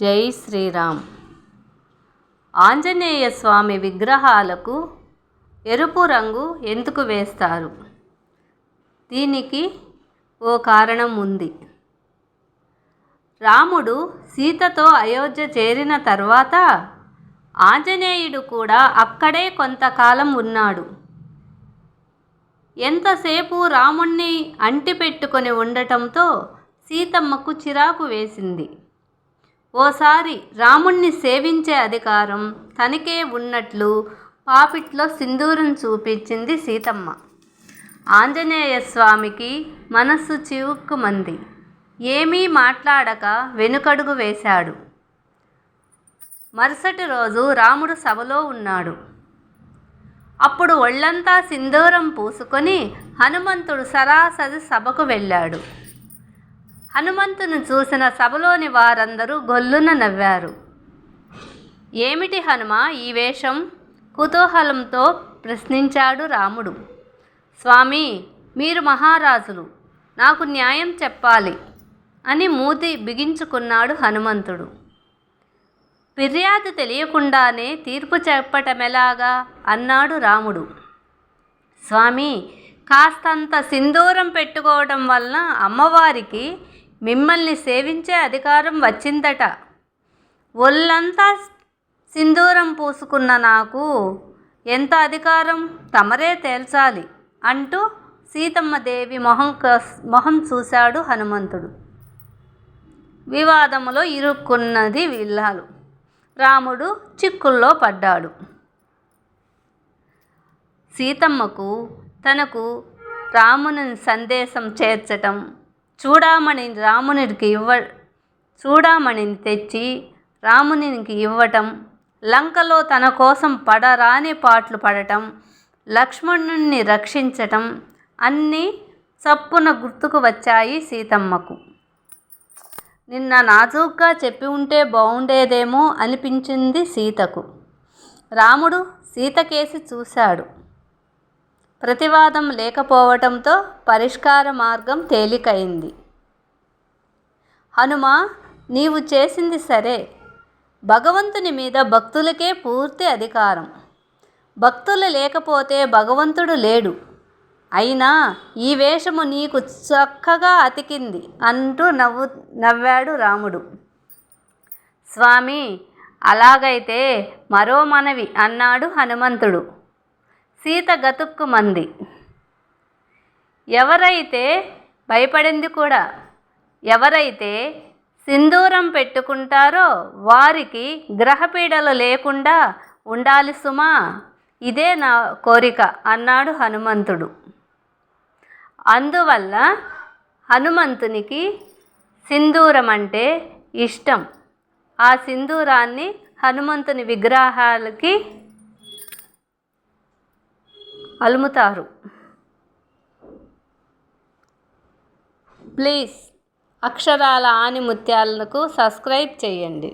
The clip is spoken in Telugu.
జై శ్రీరామ్. ఆంజనేయ స్వామి విగ్రహాలకు ఎరుపు రంగు ఎందుకు వేస్తారు? దీనికి ఓ కారణం ఉంది. రాముడు సీతతో అయోధ్య చేరిన తర్వాత ఆంజనేయుడు కూడా అక్కడే కొంతకాలం ఉన్నాడు. ఎంతసేపు రాముణ్ణి అంటిపెట్టుకొని ఉండటంతో సీతమ్మకు చిరాకు వేసింది. ఓసారి రాముణ్ణి సేవించే అధికారం తనకే ఉన్నట్లు పాపిట్లో సింధూరం చూపించింది సీతమ్మ. ఆంజనేయ స్వామికి మనస్సు చివుక్కుమంది. ఏమీ మాట్లాడక వెనుకడుగు వేశాడు. మరుసటి రోజు రాముడు సభలో ఉన్నాడు. అప్పుడు ఒళ్ళంతా సింధూరం పూసుకొని హనుమంతుడు సరాసరి సభకు వెళ్ళాడు. హనుమంతుని చూసిన సభలోని వారందరూ గొల్లున నవ్వారు. ఏమిటి హనుమ ఈ వేషం? కుతూహలంతో ప్రశ్నించాడు రాముడు. స్వామి మీరు మహారాజులు నాకు న్యాయం చెప్పాలి అని మూతి బిగించుకున్నాడు హనుమంతుడు. ఫిర్యాదు తెలియకుండానే తీర్పు చెప్పటమెలాగా అన్నాడు రాముడు. స్వామి కాస్తంత సింధూరం పెట్టుకోవడం వలన అమ్మవారికి మిమ్మల్ని సేవించే అధికారం వచ్చిందట. ఒళ్ళంతా సింధూరం పూసుకున్న నాకు ఎంత అధికారం తమరే తేల్చాలి అంటూ సీతమ్మదేవి మొహం మొహం చూశాడు హనుమంతుడు. వివాదములో ఇరుక్కున్నది విల్లాలు. రాముడు చిక్కుల్లో పడ్డాడు. సీతమ్మకు తనకు రాముని సందేశం చేర్చటం చూడామణి రామునికి ఇవ్వ చూడామణిని తెచ్చి రామునికి ఇవ్వటం లంకలో తన కోసం పడరాని పాటలు పడటం లక్ష్మణుణ్ణి రక్షించటం అన్నీ చప్పున గుర్తుకు వచ్చాయి సీతమ్మకు. నిన్న నాజూగ్గా చెప్పి ఉంటే బాగుండేదేమో అనిపించింది సీతకు. రాముడు సీతకేసి చూశాడు. ప్రతివాదం లేకపోవటంతో పరిష్కార మార్గం తేలికైంది. హనుమ నీవు చేసింది సరే. భగవంతుని మీద భక్తులకే పూర్తి అధికారం. భక్తులు లేకపోతే భగవంతుడు లేడు. అయినా ఈ వేషము నీకు చక్కగా అతికింది అంటూ నవ్వు నవ్వాడు రాముడు. స్వామి అలాగైతే మరో మనవి అన్నాడు హనుమంతుడు. సీత గతుక్కుమంది ఎవరైతే భయపడింది కూడా ఎవరైతే సింధూరం పెట్టుకుంటారో వారికి గ్రహపీడలు లేకుండా ఉండాలి సుమా ఇదే నా కోరిక అన్నాడు హనుమంతుడు. అందువల్ల హనుమంతునికి సింధూరం అంటే ఇష్టం. ఆ సింధూరాన్ని హనుమంతుని విగ్రహాలకి అలుముతారు. ప్లీజ్ అక్షరాల ఆనిముత్యాలకు సబ్స్క్రైబ్ చేయండి.